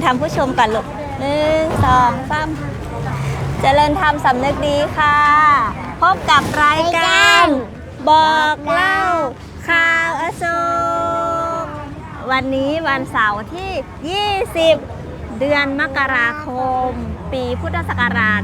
ญธรรมผู้ชมก่อนลูกหนึ่งสองสามเจริญธรรมสำนึกดีค่ะ พบกับรายการ บอกเล่าข่าวอโศกวันนี้วันเสาร์ที่ 20 เดือนมกราคม ปีพุทธศักราช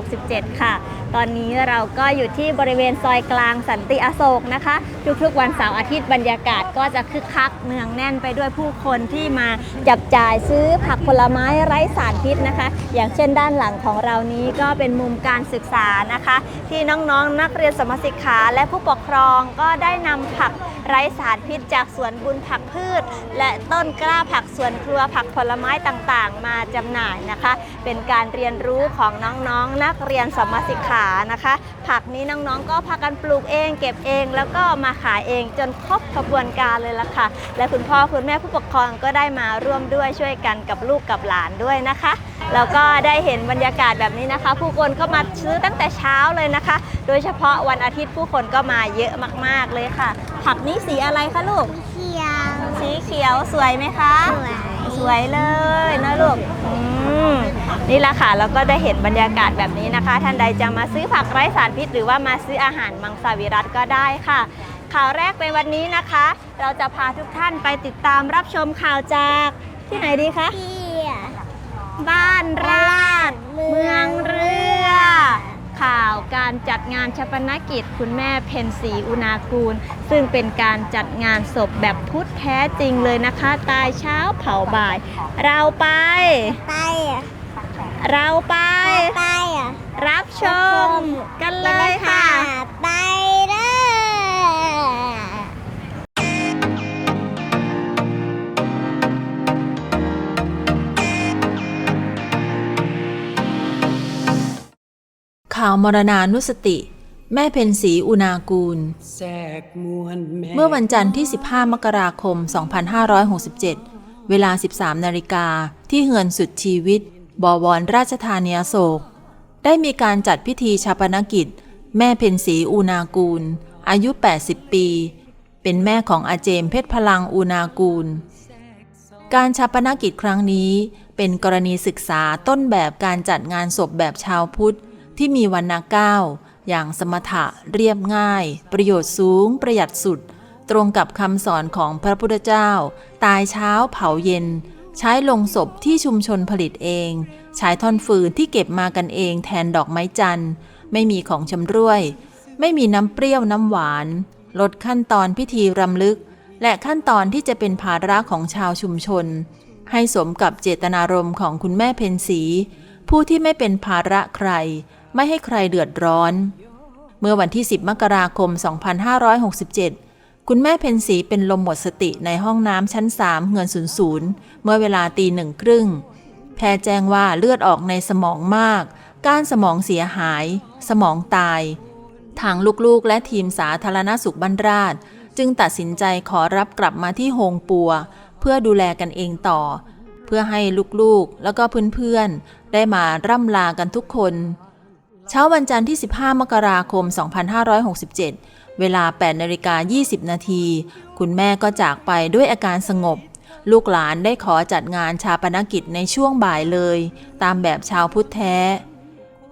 2567 ค่ะ ตอนนี้เราก็อยู่ที่บริเวณซอยกลางสันติอโศกนะคะ ทุกๆวันเสาร์อาทิตย์บรรยากาศก็จะคึกคักเนืองแน่นไปด้วยผู้คนที่มาจับจ่ายซื้อผักผลไม้ไร้สารพิษนะคะ อย่างเช่นด้านหลังของเรานี้ก็เป็นมุมการศึกษานะคะ ที่น้องๆนักเรียนสมศิกขาและผู้ปกครองก็ได้นำผักไร้สารพิษจากสวนบุญผักพืช และต้นกล้าผักสวนครัวผักผลไม้ต่างๆ มาจำหน่ายนะคะ เป็นการเรียนรู้ของน้องๆนักเรียนสมศิกขานะคะ ผักนี้น้องๆ ก็พากันปลูกเอง เก็บเอง แล้วก็มาขายเองจนครบขบวนการเลยล่ะค่ะ และคุณพ่อคุณแม่ผู้ปกครองก็ได้มาร่วมด้วยช่วยกันกับลูกกับหลานด้วยนะคะแล้วก็ได้เห็นบรรยากาศแบบนี้นะคะ ผู้คนก็มาซื้อตั้งแต่เช้าเลยนะคะ โดยเฉพาะวันอาทิตย์ผู้คนก็มาเยอะมากๆเลยค่ะ ผักนี้สีอะไรคะลูกเขียว สีเขียวสวยไหมคะ สวย สวยเลยนะลูกอืม นี่แหละค่ะแล้วก็ได้เห็นบรรยากาศแบบนี้นะคะ ท่านใดจะมาซื้อผักไร้สารพิษ หรือว่ามาซื้ออาหารมังสวิรัตก็ได้ค่ะ ข่าวแรกในวันนี้นะคะ เราจะพาทุกท่านไปติดตามรับชมข่าวจากที่ไหนดีคะเขียวบ้านราชเมืองเรือ ข่าวการจัดงานชาปนกิจ คุณแม่เพนสีอุณากูล ซึ่งเป็นการจัดงานศพแบบพุทธแท้จริงเลยนะคะ ตายเช้าเผาบ่าย เราไปไปอะ เราไป ไปอะรับชมกันเลยค่ะ ไปเลยข่าวมรณานุสติ แม่เพนสีอุณากูลแทรกมวลแม่เมื่อวันจันทร์ที่ 15 มกราคม 2567 เวลา 13 นาฬิกาที่เฮือนสุดชีวิต บวรราชธานีโศก ได้มีการจัดพิธีชาปนกิจ แม่เพนสีอูนากูล อายุ 80 ปี เป็นแม่ของอาเจมเพชรพลังอูนากูล การชาปนกิจครั้งนี้เป็นกรณีศึกษาต้นแบบการจัดงานศพแบบชาวพุทธ ที่มีวรรณเก้าอย่างสมถะเรียบง่าย ประโยชน์สูง ประหยัดสุด ตรงกับคำสอนของพระพุทธเจ้า ตายเช้าเผาเย็น ใช้ลงศพที่ชุมชนผลิตเอง ใช้ท่อนฟืนที่เก็บมากันเองแทนดอกไม้จันทร์ ไม่มีของชำร่วย ไม่มีน้ำเปรี้ยวน้ำหวาน ลดขั้นตอนพิธีรำลึก และขั้นตอนที่จะเป็นภาระของชาวชุมชน ให้สมกับเจตนารมณ์ของคุณแม่เพนสี ผู้ที่ไม่เป็นภาระใคร ไม่ให้ใครเดือดร้อน เมื่อวันที่ 10 มกราคม 2567 คุณแม่เพนสีเป็นลมหมดสติในห้องน้ำชั้น3เงินศูนย์ศูนย์เมื่อเวลาตีหนึ่งครึ่ง แพทย์แจ้งว่าเลือดออกในสมองมาก ก้านสมองเสียหาย สมองตาย ทางลูกๆและทีมสาธารณสุขบ้านราช จึงตัดสินใจขอรับกลับมาที่โฮงปัว เพื่อดูแลกันเองต่อ เพื่อให้ลูกๆ แล้วก็เพื่อนๆ ได้มาร่ำลากันทุกคน เช้าวันจันทร์ที่ 15 มกราคม 2567 เวลา8นาฬิกา20 นาที คุณแม่ก็จากไปด้วยอาการสงบ ลูกหลานได้ขอจัดงานชาปนกิจในช่วงบ่ายเลย ตามแบบชาวพุทธแท้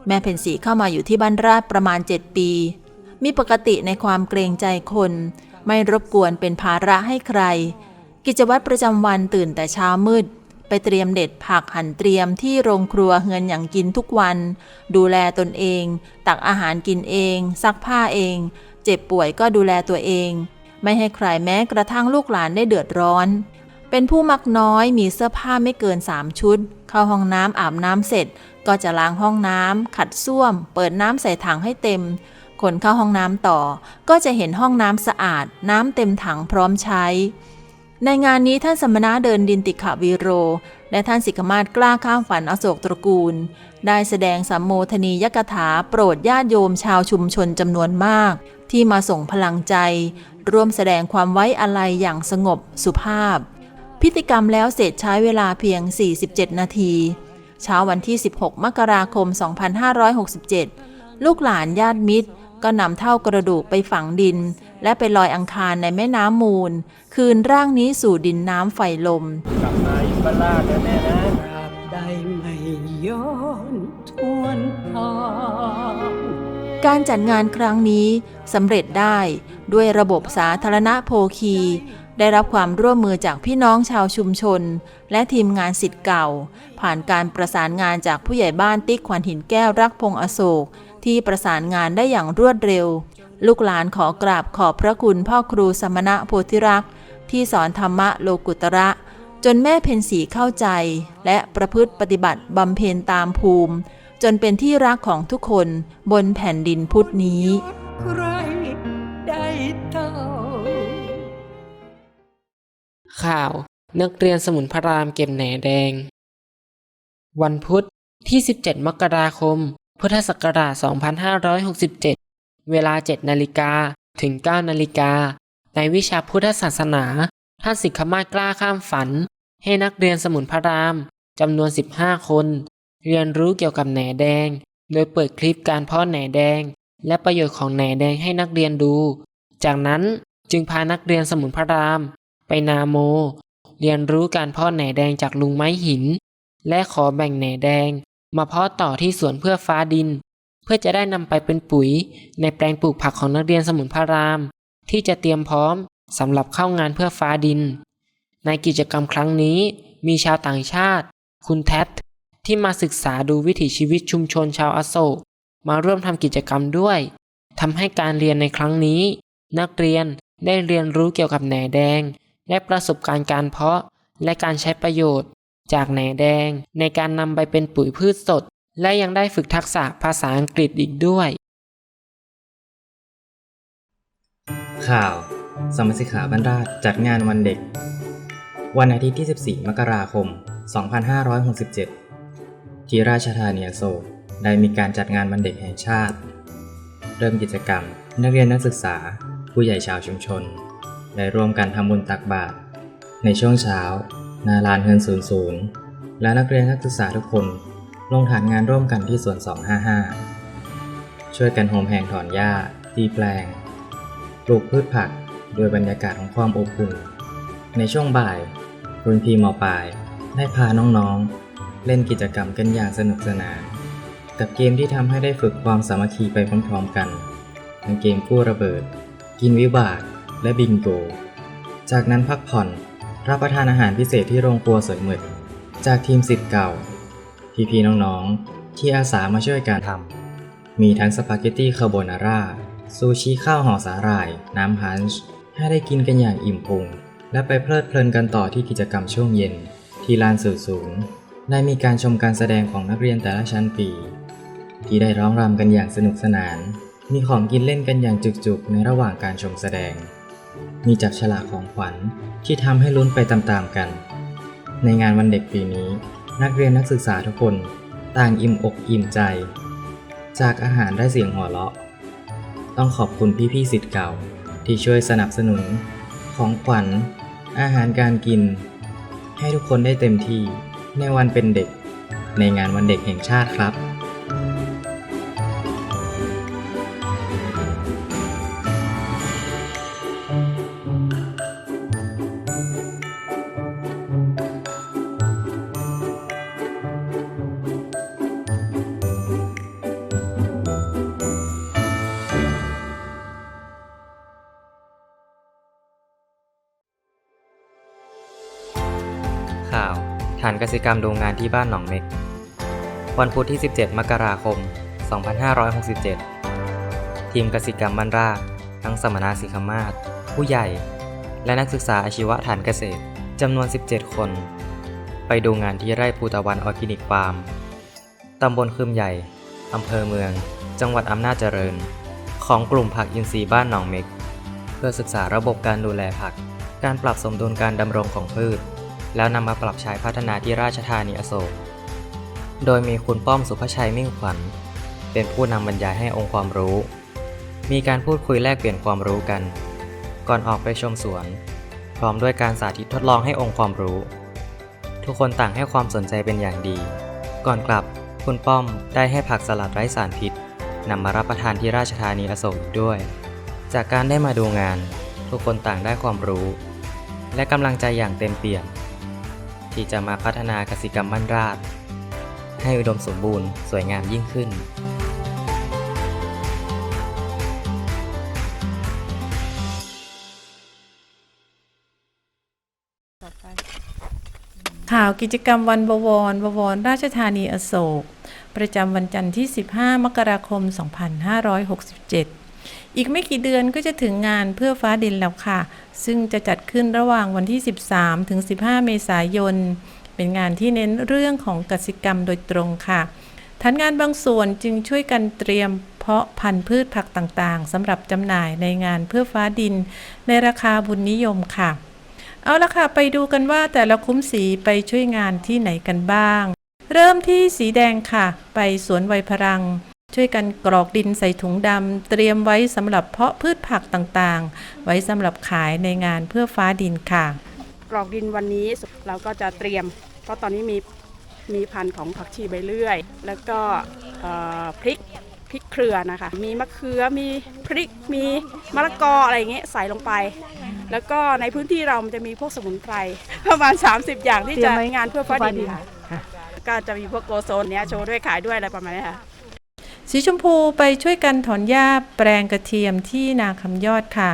แม่เพนสีเข้ามาอยู่ที่บ้านราชประมาณ 7 ปี มีปกติในความเกรงใจคน ไม่รบกวนเป็นภาระให้ใคร กิจวัตรประจำวันตื่นแต่เช้ามืดไปเตรียมเด็ดผักหั่นเตรียมที่โรงครัวเฮือนอย่างกินทุกวัน ดูแลตนเอง ตักอาหารกินเอง ซักผ้าเอง เจ็บป่วยก็ดูแลตัวเอง ไม่ให้ใครแม้กระทั่งลูกหลานได้เดือดร้อน เป็นผู้มักน้อยมีเสื้อผ้าไม่เกิน 3 ชุด เข้าห้องน้ำอาบน้ำเสร็จ ก็จะล้างห้องน้ำขัดส้วม เปิดน้ำใส่ถังให้เต็มคนเข้าห้องน้ำต่อ ก็จะเห็นห้องน้ำสะอาด น้ำเต็มถังพร้อมใช้ ในงานนี้ท่านสมณะเดินดินติขวีโร และท่านสิกขมาศกล้าข้ามฝันอโศกตระกูล ได้แสดงสัมโมทนียกถาโปรดญาติโยมชาวชุมชนจำนวนมาก ที่มาส่งพลังใจ ร่วมแสดงความไว้อาลัยอย่างสงบสุภาพ พิธีกรรมแล้วเสร็จใช้เวลาเพียง 47 นาที เช้าวันที่ 16 มกราคม 2567 ลูกหลานญาติมิตร ก็นำเท่ากระดูกไปฝังดิน และไปลอยอังคารในแม่น้ำมูล คืนร่างนี้สู่ดินน้ำไฟลมกลับมาอีกบ้านลาดนะแม่นะตราบใดไม่ย้อนทวนทางการจัดงานครั้งนี้ สำเร็จได้ด้วยระบบสาธารณโภคี ได้รับความร่วมมือจากพี่น้องชาวชุมชน และทีมงานสิทธิ์เก่า ผ่านการประสานงานจากผู้ใหญ่บ้านติ๊กขวัญหินแก้วรักพงอโศก ที่ประสานงานได้อย่างรวดเร็ว ลูกหลานขอกราบขอบพระคุณพ่อครูสมณะโพธิรักษ์ที่สอนธรรมะโลกุตระจนแม่เพนสีเข้าใจ และประพฤติปฏิบัติบำเพ็ญตามภูมิ จนเป็นที่รักของทุกคนบนแผ่นดินพุทธนี้ ข่าว นักเรียนสมุนพระรามเก็บแหนแดง วันพุธที่ 17 มกราคม พุทธศักราช 2567 เวลา 7 นาฬิกาถึง 9 นาฬิกา ในวิชาพุทธศาสนา ท่านสิกขมาศกล้าข้ามฝัน ให้นักเรียนสมุนพระรามจำนวน 15 คน เรียนรู้เกี่ยวกับแหนแดง โดยเปิดคลิปการเพาะแหนแดง และประโยชน์ของแหนแดงให้นักเรียนดู จากนั้นจึงพานักเรียนสมุนพระราม ไปนาโม เรียนรู้การเพาะแหนแดงจากลุงไม้หิน และขอแบ่งแหนแดง มาเพาะต่อที่สวนเพื่อฟ้าดิน เพื่อจะได้นำไปเป็นปุ๋ย ในแปลงปลูกผักของนักเรียนสมุนพระราม ที่จะเตรียมพร้อมสำหรับเข้างานเพื่อฟ้าดิน ในกิจกรรมครั้งนี้มีชาวต่างชาติ คุณแททที่มาศึกษาดูวิถีชีวิตชุมชนชาวอโศกมาร่วมทำกิจกรรมด้วยทำให้การเรียนในครั้งนี้ นักเรียนได้เรียนรู้เกี่ยวกับแหนแดง และประสบการณ์การเพาะและการใช้ประโยชน์ จากแหนแดงในการนำไปเป็นปุ๋ยพืชสด และยังได้ฝึกทักษะภาษาอังกฤษอีกด้วย ข่าว สมสิกขาบรรดาจัดงานวันเด็ก วันอาทิตย์ที่ 14 มกราคม 2567 ที่ราชธานีอโศกได้มีการจัดงานวันเด็กแห่งชาติ เริ่มกิจกรรม นักเรียนนักศึกษา ผู้ใหญ่ชาวชุมชน ได้ร่วมกันทำบุญตักบาตรในช่วงเช้าหนาลานเฮือนศูนย์ศูนย์และนักเรียนนักศึกษาทุกคนลงฐานงานร่วมกันที่สวน 255 ช่วยกันโฮมแหงถอนหญ้าตีแปลง ปลูกพืชผักโดยบรรยากาศของความอบอุ่น ในช่วงบ่ายรุ่นพี่มปลายได้พาน้องๆ เล่นกิจกรรมกันอย่างสนุกสนาน กับเกมที่ทำให้ได้ฝึกความสามัคคีไปพร้อมๆกันทั้งเกมกู้ระเบิด กินวิบาก และบิงโก จากนั้นพักผ่อน รับประทานอาหารพิเศษที่โรงครัวสวยหมึกจากทีมสิทธิ์เก่า พี่ๆน้องๆ ที่อาสามาช่วยการทำ มีทั้งสปาเกตตี้คาโบนาร่า ซูชิข้าวห่อสาหร่าย น้ำฮันช์ ให้ได้กินกันอย่างอิ่มพุง และไปเพลิดเพลินกันต่อที่กิจกรรมช่วงเย็น ที่ลานสื่อสูง ได้มีการชมการแสดงของนักเรียนแต่ละชั้นปี ที่ได้ร้องรำกันอย่างสนุกสนาน มีของกินเล่นกันอย่างจุกๆ ในระหว่างการชมแสดง มีจับฉลากของขวัญที่ทำให้ลุ้นไปตามๆกัน ในงานวันเด็กปีนี้ นักเรียนนักศึกษาทุกคนต่างอิ่มอกอิ่มใจ จากอาหารได้เสียงหัวเราะ ต้องขอบคุณพี่ๆสิทธิ์เก่าที่ช่วยสนับสนุน ของขวัญ อาหารการกิน ให้ทุกคนได้เต็มที่ในวันเป็นเด็ก ในงานวันเด็กแห่งชาติครับ ฐานกสิกรรมดูงานที่บ้านหนองเม็ก วันพุธที่ 17 มกราคม 2567 ทีมกสิกรรมบ้านราทั้งสมนาสิกขมาศผู้ใหญ่ และนักศึกษาอาชีวะฐานเกษตรจำนวน 17 คน ไปดูงานที่ไร่ภูตะวันออร์แกนิกฟาร์ม ตำบลคืมใหญ่ อำเภอเมือง จังหวัดอำนาจเจริญ ของกลุ่มผักอินทรีย์บ้านหนองเม็ก เพื่อศึกษาระบบการดูแลผัก การปรับสมดุลการดำรงของพืช แล้วนำมาปรับใช้พัฒนาที่ราชธานีอโศก โดยมีคุณป้อมสุภชัยมิ่งขวัญ เป็นผู้นำบรรยายให้องค์ความรู้ มีการพูดคุยแลกเปลี่ยนความรู้กัน ก่อนออกไปชมสวน พร้อมด้วยการสาธิตทดลองให้องค์ความรู้ ทุกคนต่างให้ความสนใจเป็นอย่างดี ก่อนกลับคุณป้อมได้ให้ผักสลัดไร้สารพิษนำมารับประทานที่ราชธานีอโศกอีกด้วย จากการได้มาดูงาน ทุกคนต่างได้ความรู้ และกำลังใจอย่างเต็มเปี่ยม ที่จะมาพัฒนากสิกรรมบ้านราชให้อุดมสมบูรณ์สวยงามยิ่งขึ้น ข่าวกิจกรรมวันบวร บวร ราชธานีอโศก ประจำวันจันทร์ที่ 15 มกราคม 2567 อีกไม่กี่เดือนก็จะถึงงานเพื่อฟ้าดินแล้วค่ะ ซึ่งจะจัดขึ้นระหว่างวันที่ 13 ถึง 15 เมษายน เป็นงานที่เน้นเรื่องของกสิกรรมโดยตรงค่ะทันงานบางส่วนจึงช่วยกันเตรียมเพาะพันธุ์พืชผักต่างๆสำหรับจำหน่ายในงานเพื่อฟ้าดิน ในราคาบุญนิยมค่ะ เอาละค่ะ ไปดูกันว่าแต่ละคุ้มสีไปช่วยงานที่ไหนกันบ้าง เริ่มที่สีแดงค่ะ ไปสวนไวพรัง ช่วยกันกรอกดินใส่ถุงดำเตรียมไว้สำหรับเพาะพืชผักต่างๆ ไว้สำหรับขายในงานเพื่อฟ้าดินค่ะ กรอกดินวันนี้เราก็จะเตรียม เพราะตอนนี้มีมีพันธุ์ของผักชีใบเลื่อย แล้วก็เอ่อพริกพริกเครือนะคะ มีมะเขือ มีพริก มีมะละกออะไรอย่างเงี้ยใส่ลงไป แล้วก็ในพื้นที่เรามันจะมีพวกสมุนไพรประมาณ 30 อย่างที่จะงานเพื่อฟ้าดินค่ะ ก็จะมีพวกโกโซนเนี้ยโชว์ด้วยขายด้วยอะไรประมาณนี้ค่ะ สีชมพูไปช่วยกันถอนหญ้าแปลงกระเทียมที่นาคำยอดค่ะ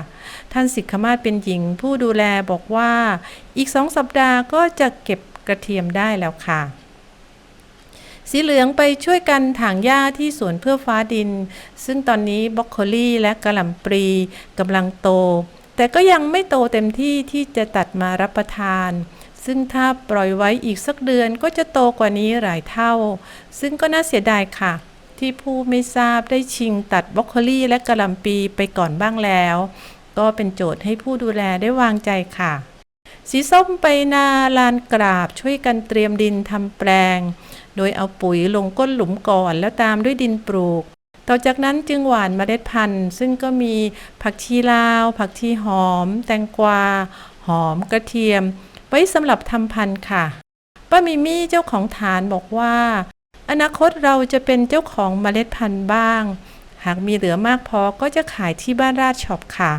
ท่านสิกขมาศเป็นหญิงผู้ดูแลบอกว่า อีกสองสัปดาห์ก็จะเก็บกระเทียมได้แล้วค่ะ สีเหลืองไปช่วยกันถางหญ้าที่สวนเพื่อฟ้าดิน ซึ่งตอนนี้บรอกโคลี่และกระหล่ำปลีกำลังโต แต่ก็ยังไม่โตเต็มที่ที่จะตัดมารับประทานซึ่งถ้าปล่อยไว้อีกสักเดือนก็จะโตกว่านี้หลายเท่า ซึ่งก็น่าเสียดายค่ะ ที่ผู้ไม่ทราบได้ชิงตัดบรอกโคลี่และกระลำปีไปก่อนบ้างแล้ว ก็เป็นโจทย์ให้ผู้ดูแลได้วางใจค่ะ สีส้มไปนาลานกราบช่วยกันเตรียมดินทำแปลง โดยเอาปุ๋ยลงก้นหลุมก่อนแล้วตามด้วยดินปลูก ต่อจากนั้นจึงหว่านเมล็ดพันธุ์ ซึ่งก็มีผักชีลาว ผักชีหอม แตงกวา หอมกระเทียม ไว้สำหรับทำพันธุ์ค่ะป้ามิมี่เจ้าของฐานบอกว่า อนาคตเราจะเป็นเจ้าของเมล็ดพันธุ์บ้าง หากมีเหลือมากพอก็จะขายที่บ้านราชช็อปค่ะ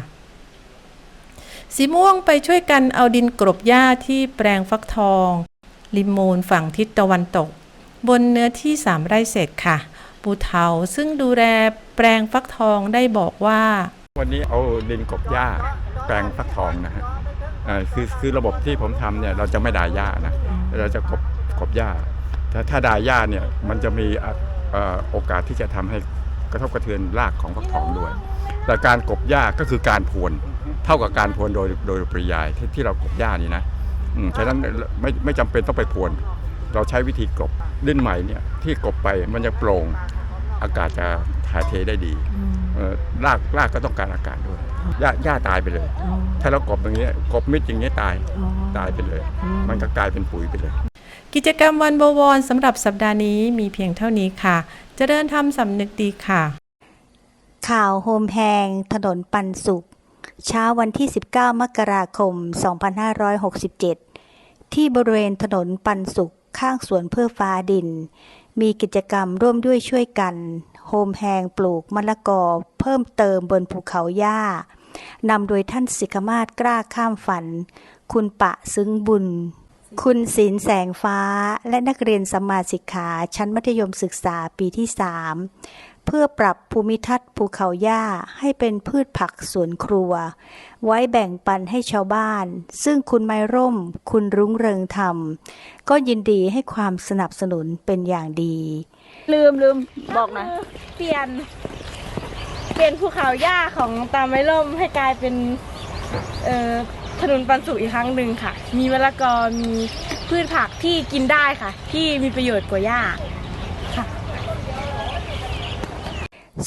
สีม่วงไปช่วยกันเอาดินกรบหญ้าที่แปลงฟักทองริมมูลฝั่งทิศตะวันตก บนเนื้อที่สามไร่เศษค่ะ ปูเทาซึ่งดูแลแปลงฟักทองได้บอกว่า วันนี้เอาดินกบหญ้าแปลงฟักทองนะฮะคือคือระบบที่ผมทำเนี่ยเราจะไม่ด่าหญ้านะเราจะกบกบหญ้า แต่ถ้าด่าหญ้าเนี่ยมันจะมีอะเอ่อโอกาสที่จะทำให้กระทบกระเทือนรากของฟักทองด้วย แต่การกบหญ้าก็คือการพรวนเท่ากับการพรวนโดยโดยปริยายที่ที่เรากบหญ้านี่นะอืมฉะนั้นไม่ไม่จำเป็นต้องไปพรวน เราใช้วิธีกลบดินใหม่เนี่ยที่กลบไปมันจะโปร่งอากาศจะถ่ายเทได้ดีเอ่อรากรากก็ต้องการอากาศด้วยหญ้าหญ้าตายไปเลย ถ้าเรากบอย่างเงี้ยกบมิดอย่างเงี้ยตายตายไปเลย มันก็กลายเป็นปุ๋ยไปเลย กิจกรรมวันบวรสำหรับสัปดาห์นี้มีเพียงเท่านี้ค่ะเจริญธรรมสำนึกดีค่ะ ข่าวโฮมแพงถนนปันสุข เช้าวันที่ 19 มกราคม 2567 ที่บริเวณถนนปันสุขข้างสวนเพื่อฟ้าดิน มีกิจกรรมร่วมด้วยช่วยกันโฮมแพงปลูกมะละกอเพิ่มเติมบนภูเขาหญ้านำโดยท่านสิกมาศกล้าข้ามฝัน คุณปะซึ้งบุญ คุณศิลแสงฟ้าและนักเรียนสมมาสิกขาชั้นมัธยมศึกษาปีที่ 3 เพื่อปรับภูมิทัศน์ภูเขาหญ้าให้เป็นพืชผักสวนครัว ไว้แบ่งปันให้ชาวบ้าน ซึ่งคุณไม้ร่ม คุณรุ้งเริงธรรมก็ยินดีให้ความสนับสนุนเป็นอย่างดี ลืมลืมบอกหน่อยเปลี่ยน เปลี่ยนภูเขาหญ้าของตามไม้ล่มให้กลายเป็น เออ ถนนปันสุขอีกครั้งหนึ่งค่ะ มีมะละกอมีพืชผักที่กินได้ค่ะ ที่มีประโยชน์กว่าหญ้า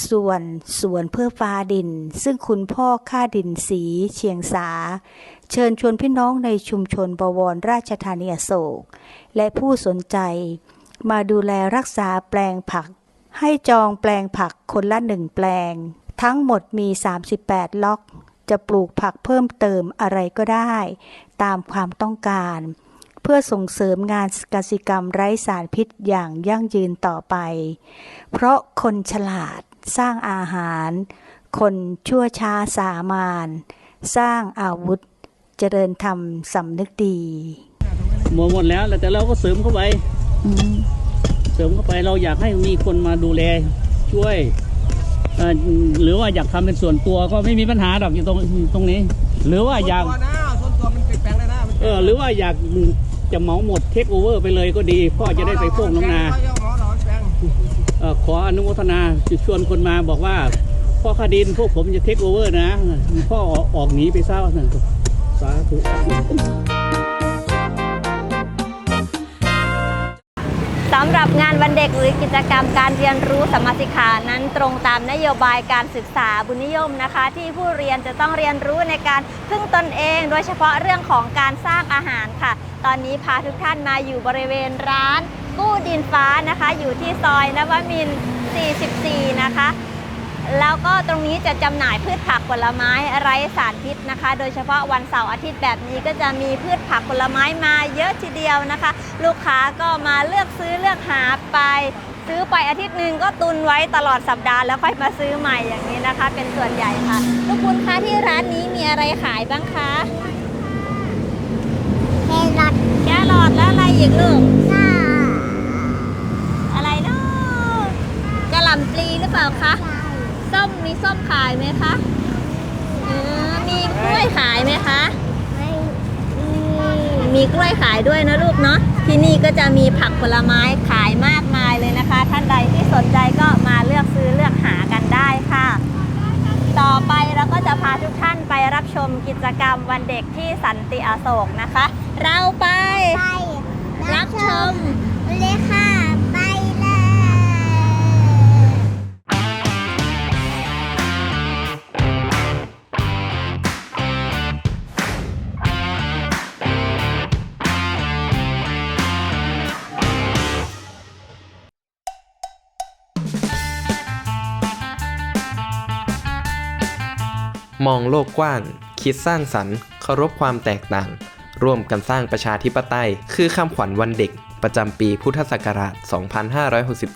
ส่วนสวนเพื่อฟ้าดิน ซึ่งคุณพ่อค่าดินสีเชียงสา เชิญชวนพี่น้องในชุมชนบวรราชธานีอโศก และผู้สนใจ มาดูแลรักษาแปลงผัก ให้จองแปลงผักคนละหนึ่งแปลง ทั้งหมดมี 38 ล็อก จะปลูกผักเพิ่มเติมอะไรก็ได้ ตามความต้องการ เพื่อส่งเสริมงานกสิกรรมไร้สารพิษอย่างยั่งยืนต่อไป เพราะคนฉลาดสร้างอาหาร คนชั่วช้าสามานสร้างอาวุธ เจริญธรรมสำนึกดีหมดหมดแล้วแต่เราก็เสริมเข้าไปเสริมเข้าไปเราอยากให้มีคนมาดูแลช่วยเอ่อ หรือว่าอยากทำเป็นส่วนตัวก็ไม่มีปัญหาหรอกอยู่ตรงตรงนี้ หรือว่าอยากเออหรือว่าอยากจะเหมาหมดเทคโอเวอร์ไปเลยก็ดีพ่อจะได้ไปโค้งน้องนาเอ่อขออนุโมทนาชวนคนมาบอกว่าพ่อคาดินพวกผมจะเทคโอเวอร์นะ พ่อออกหนีไปซะสาธุ สำหรับงานวันเด็กหรือกิจกรรมการเรียนรู้สมาสิกขานั้นตรงตามนโยบายการศึกษาบุญนิยมนะคะ ที่ผู้เรียนจะต้องเรียนรู้ในการพึ่งตนเอง โดยเฉพาะเรื่องของการสร้างอาหารค่ะ ตอนนี้พาทุกท่านมาอยู่บริเวณร้าน กู้ดินฟ้านะคะ อยู่ที่ซอยนวมิน 44 นะคะ แล้วก็ตรงนี้จะจำหน่ายพืชผักผลไม้ไร้สารพิษนะคะ โดยเฉพาะวันเสาร์อาทิตย์แบบนี้ก็จะมีพืชผักผลไม้มาเยอะทีเดียวนะคะ ลูกค้าก็มาเลือกซื้อเลือกหาไปซื้อไปอาทิตย์หนึ่งก็ตุนไว้ตลอดสัปดาห์แล้วค่อยมาซื้อใหม่อย่างนี้นะคะ เป็นส่วนใหญ่ค่ะลูกคุณคะที่ร้านนี้มีอะไรขายบ้างคะแครอทแครอทแล้วอะไรอีกลูกอะไรเนาะกระหล่ำปลีหรือเปล่าคะ ส้มมีส้มขายไหมคะเออมีกล้วยขายไหมคะมีกล้วยขายด้วยนะลูกเนาะ ที่นี่ก็จะมีผักผลไม้ขายมากมายเลยนะคะ ท่านใดที่สนใจก็มาเลือกซื้อเลือกหากันได้ค่ะ ต่อไปเราก็จะพาทุกท่านไปรับชมกิจกรรมวันเด็กที่สันติอโศกนะคะ เราไปรับชม เลย มองโลกกว้าง คิดสร้างสรรค์เคารพความแตกต่าง ร่วมกันสร้างประชาธิปไตย คือคำขวัญวันเด็ก ประจำปีพุทธศักราช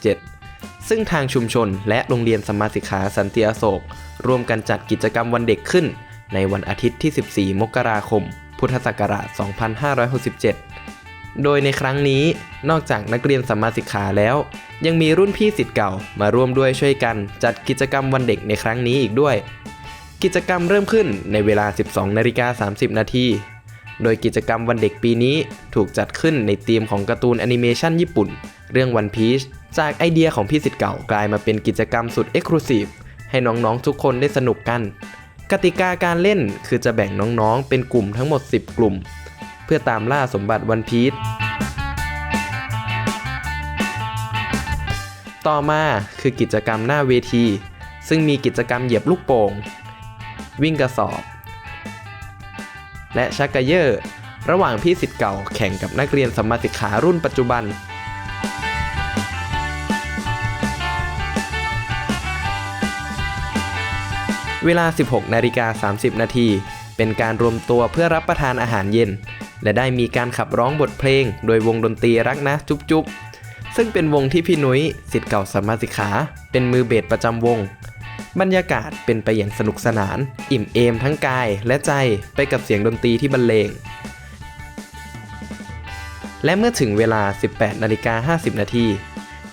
2567 ซึ่งทางชุมชนและโรงเรียนสมาสิกขาสันติอโศก ร่วมกันจัดกิจกรรมวันเด็กขึ้น ในวันอาทิตย์ที่ 14 มกราคม พุทธศักราช 2567 โดยในครั้งนี้นอกจากนักเรียนสมมาสิกขาแล้ว ยังมีรุ่นพี่สิทธิ์เก่ามาร่วมด้วยช่วยกันจัดกิจกรรมวันเด็กในครั้งนี้อีกด้วย กิจกรรมเริ่มขึ้นในเวลา 12นาฬิกา30 นาที โดยกิจกรรมวันเด็กปีนี้ถูกจัดขึ้นในธีมของการ์ตูนแอนิเมชันญี่ปุ่น เรื่อง One Piece จากไอเดียของพี่สิทธิ์เก่ากลายมาเป็นกิจกรรมสุดเอ็กซ์คลูซีฟให้น้องๆทุกคนได้สนุกกัน กติกาการเล่นคือจะแบ่งน้องๆ เป็นกลุ่มทั้งหมด 10 กลุ่ม เพื่อตามล่าสมบัติ One Piece ต่อมาคือกิจกรรมหน้าเวที ซึ่งมีกิจกรรมเหยียบลูกโป่ง วิ่งกระสอบ และชักกระเยอร์ระหว่างพี่สิทธิ์เก่าแข่งกับนักเรียนสมมาสิกขารุ่นปัจจุบัน เวลา 16นาฬิกา30 นาที เป็นการรวมตัวเพื่อรับประทานอาหารเย็น และได้มีการขับร้องบทเพลง โดยวงดนตรีรักนะจุ๊บจุ๊บซึ่งเป็นวงที่พี่นุ้ยสิทธิ์เก่าสมมาสิกขา เป็นมือเบสประจำวง บรรยากาศเป็นไปอย่างสนุกสนาน อิ่มเอมทั้งกายและใจไปกับเสียงดนตรีที่บรรเลง และเมื่อถึงเวลา 18นาฬิกา50 นาที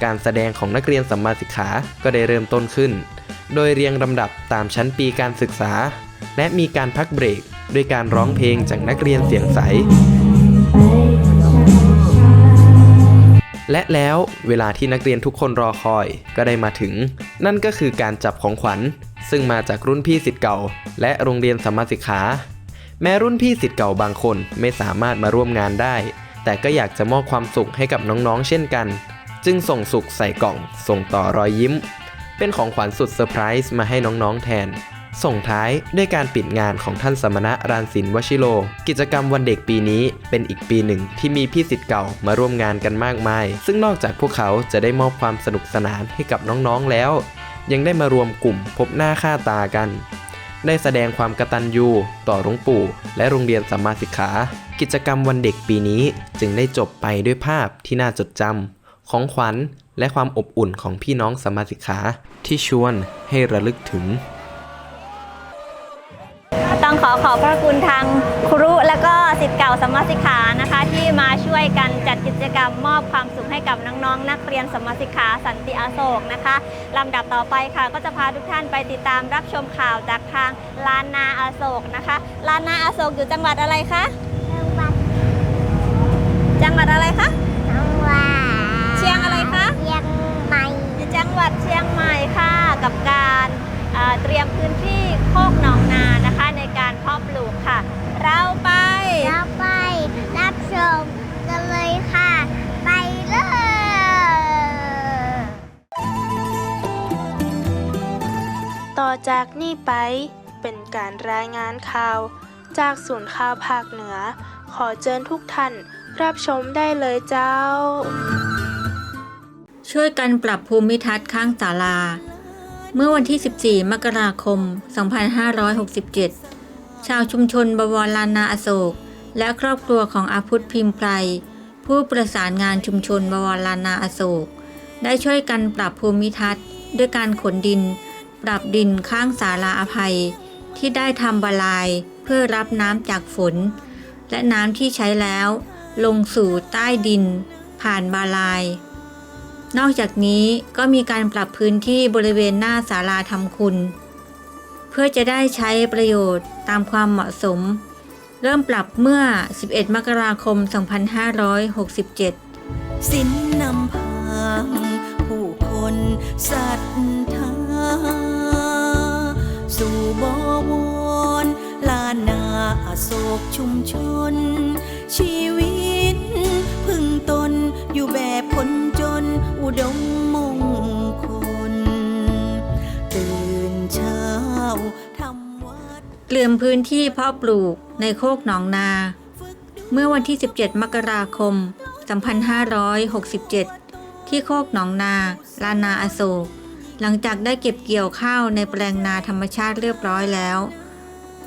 การแสดงของนักเรียนสัมมาสิกขาก็ได้เริ่มต้นขึ้น โดยเรียงลำดับตามชั้นปีการศึกษา และมีการพักเบรก ด้วยการร้องเพลงจากนักเรียนเสียงใส และแล้วเวลาที่นักเรียนทุกคนรอคอยก็ได้มาถึง นั่นก็คือการจับของขวัญ ซึ่งมาจากรุ่นพี่สิทธิ์เก่า และโรงเรียนสมมาสิกขาแม้รุ่นพี่สิทธิ์เก่าบางคนไม่สามารถมาร่วมงานได้ แต่ก็อยากจะมอบความสุขให้กับน้องๆ เช่นกัน จึงส่งสุขใส่กล่อง ส่งต่อรอยยิ้ม เป็นของขวัญสุดเซอร์ไพรส์มาให้น้องๆแทน ส่งท้ายด้วยการปิดงานของท่านสมณะรานศิลป์วชิโล กิจกรรมวันเด็กปีนี้เป็นอีกปีหนึ่งที่มีพี่สิทธิ์เก่ามาร่วมงานกันมากมาย ซึ่งนอกจากพวกเขาจะได้มอบความสนุกสนานให้กับน้องๆแล้ว ยังได้มารวมกลุ่มพบหน้าค่าตากัน ได้แสดงความกตัญญูต่อหลวงปู่และโรงเรียนสัมมาสิกขา กิจกรรมวันเด็กปีนี้จึงได้จบไปด้วยภาพที่น่าจดจำของขวัญและความอบอุ่นของพี่น้องสัมมาสิกขาที่ชวนให้ระลึกถึง อขอบพระคุณทางครูและก็สิทธิ์เก่าสมมาสิกขานะคะ ที่มาช่วยกันจัดกิจกรรมมอบความสุขให้กับน้องๆ นักเรียนสมมาสิกขาสันติอโศกนะคะลำดับต่อไปค่ะ ก็จะพาทุกท่านไปติดตามรับชมข่าวจากทางลานนาอโศกนะคะลานนาอโศกอยู่จังหวัดอะไรคะจังหวัดอะไรคะจังหวัดเชียงอะไรคะเชียงใหม่จังหวัดเชียงใหม่ค่ะกับการ เอ่อเตรียมพื้นที่โคกหนองนานะคะในการเพาะปลูกค่ะ เราไปเราไปรับชมกันเลยค่ะ ไปเลยต่อจากนี้ไปเป็นการรายงานข่าว จากศูนย์ข่าวภาคเหนือ ขอเชิญทุกท่านรับชมได้เลยเจ้า ช่วยกันปรับภูมิทัศน์ข้างศาลา เมื่อวันที่ 14 มกราคม 2567 ชาวชุมชนบวรลานาอโศก และครอบครัวของอาพุธพิมพ์ไพรผู้ประสานงานชุมชนบวรลานนาอโศก ได้ช่วยกันปรับภูมิทัศน์ ด้วยการขนดิน ปรับดินข้างศาลาอภัย ที่ได้ทำบาลายเพื่อรับน้ำจากฝน และน้ำที่ใช้แล้ว ลงสู่ใต้ดิน ผ่านบาลาย นอกจากนี้ก็มีการปรับพื้นที่บริเวณหน้าศาลาทำคุณ เพื่อจะได้ใช้ประโยชน์ตามความเหมาะสม เริ่มปรับเมื่อ 11 มกราคม 2567 สินนำพางผู้คนศรัทธาสู่บวรลานาอโศกชุมชน ชีวิต พึ่งตนอยู่แบบคนจน ดมมงคล ตื่นเช้าทำวัดเตรียมพื้นที่เพาะปลูกในโคกหนองนา เมื่อวันที่ 17 มกราคม 2567 ที่โคกหนองนา ลานาอโศก หลังจากได้เก็บเกี่ยวข้าวในแปลงนาธรรมชาติเรียบร้อยแล้ว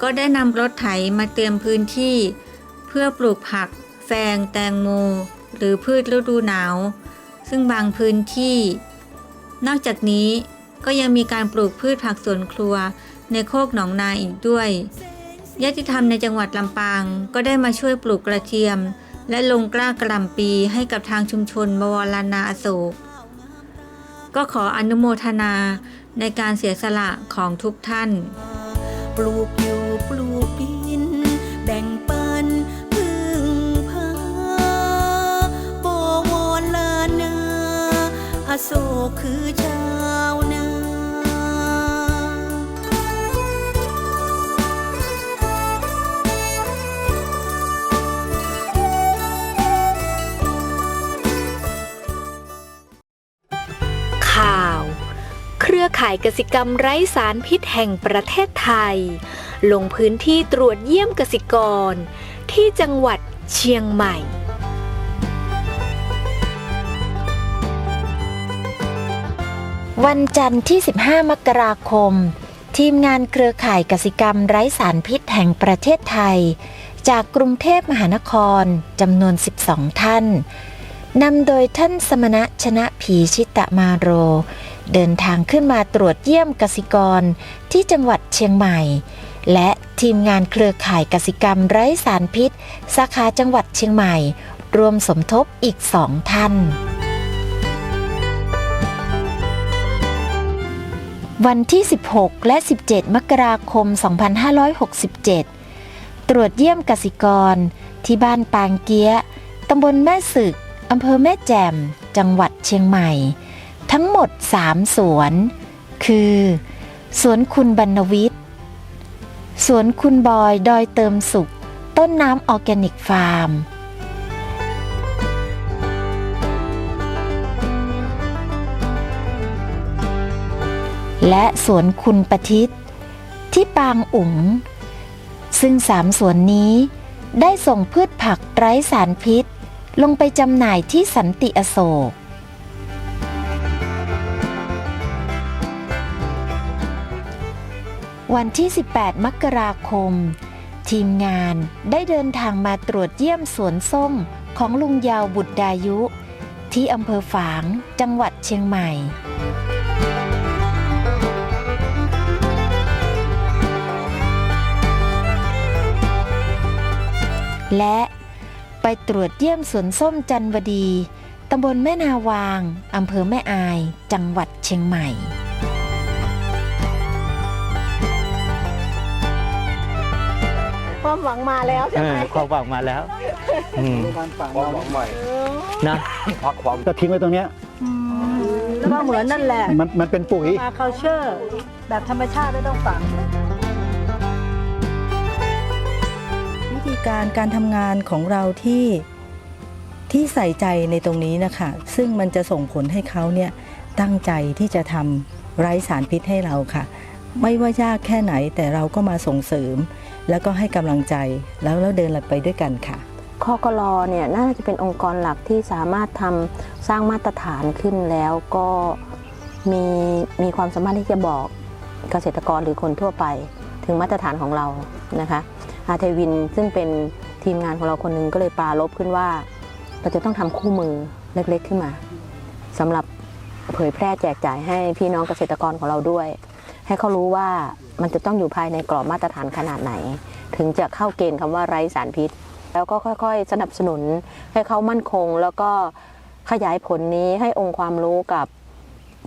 ก็ได้นำรถไถมาเตรียมพื้นที่ เพื่อปลูกผัก แฟง แตงโม หรือพืชฤดูหนาว ซึ่งบางพื้นที่ นอกจากนี้ก็ยังมีการปลูกพืชผักสวนครัวในโคกหนองนาอีกด้วยญาติธรรมในจังหวัดลำปางก็ได้มาช่วยปลูกกระเทียม และลงกล้ากระลำปีให้กับทางชุมชนบวรลานาอโศก ก็ขออนุโมทนาในการเสียสละของทุกท่าน ปลูกอยู่ โศกคือชาวนาข่าว เครือข่ายกสิกรรมไร้สารพิษแห่งประเทศไทย ลงพื้นที่ตรวจเยี่ยมกสิกร ที่จังหวัดเชียงใหม่ วันจันทร์ที่ 15 มกราคม ทีมงานเครือข่ายกสิกรรมไร้สารพิษแห่งประเทศไทย จากกรุงเทพมหานครจำนวน 12 ท่านนำโดยท่านสมณะชนะผีชิตมาโร เดินทางขึ้นมาตรวจเยี่ยมกสิกรที่จังหวัดเชียงใหม่ และทีมงานเครือข่ายกสิกรรมไร้สารพิษ สาขาจังหวัดเชียงใหม่ รวมสมทบอีกสองท่าน วันที่ 16 และ 17 มกราคม 2567 ตรวจเยี่ยมกสิกร ที่บ้านปางเกี้ย ตำบลแม่สึก อำเภอแม่แจ่ม จังหวัดเชียงใหม่ ทั้งหมด 3 สวน คือ สวนคุณบรรณวิทย์ สวนคุณบอยดอยเติมสุข ต้นน้ำออร์แกนิกฟาร์ม และสวนคุณประทิตที่ปางอุ๋ง ซึ่งสามสวนนี้ได้ส่งพืชผักไร้สารพิษ ลงไปจำหน่ายที่สันติอโศก วันที่ 18 มกราคม ทีมงานได้เดินทางมาตรวจเยี่ยมสวนส้มของลุงยาวบุตรดายุ ที่อำเภอฝางจังหวัดเชียงใหม่ และไปตรวจเยี่ยมสวนส้มจันวดี ตำบลแม่นาวาง อำเภอแม่อาย จังหวัดเชียงใหม่ ความหวังมาแล้วใช่ไหมความหวังมาแล้วอืมความหวังใหม่นะพักความก็ทิ้งไว้ตรงเนี้ยก็เหมือนนั่นแหละมันมันเป็นปุ๋ยมา culture แบบธรรมชาติไม่ต้องฝัง การการทำงานของเราที่ที่ใส่ใจในตรงนี้นะคะ ซึ่งมันจะส่งผลให้เขาเนี่ยตั้งใจที่จะทำไร้สารพิษให้เราค่ะ ไม่ว่ายากแค่ไหนแต่เราก็มาส่งเสริม แล้วก็ให้กำลังใจแล้วเราเดินไปด้วยกันค่ะคอกรอเนี่ยน่าจะเป็นองค์กรหลักที่สามารถทำสร้างมาตรฐานขึ้นแล้วก็มีมีความสามารถที่จะบอกเกษตรกรหรือคนทั่วไป ถึงมาตรฐานของเรานะคะ อาเทวิน ซึ่งเป็นทีมงานของเราคนหนึงก็เลยปารบขึ้นว่า เราจะต้องทำคู่มือเล็กๆขึ้นมาสำหรับเผยแพร่แจกจ่ายให้พี่น้องเกษตรกรของเราด้วย ให้เขารู้ว่ามันจะต้องอยู่ภายในกรอบมาตรฐานขนาดไหน ถึงจะเข้าเกณฑ์คำว่าไร้สารพิษ แล้วก็ค่อยๆ สนับสนุนให้เขามั่นคง แล้วก็ขยายผลนี้ให้องค์ความรู้กับ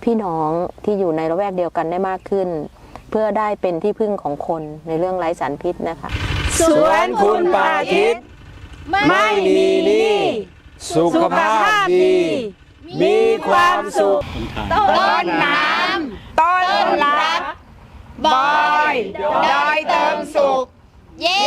พี่น้องที่อยู่ในละแวกเดียวกันได้มากขึ้น เพื่อได้เป็นที่พึ่งของคนในเรื่องไร้สารพิษนะคะ สวนคุณปาทิตย์ไม่มีหนี้สุขภาพดี มีความสุขต้นน้ำต้นรักบอยดอยเติมสุข เย้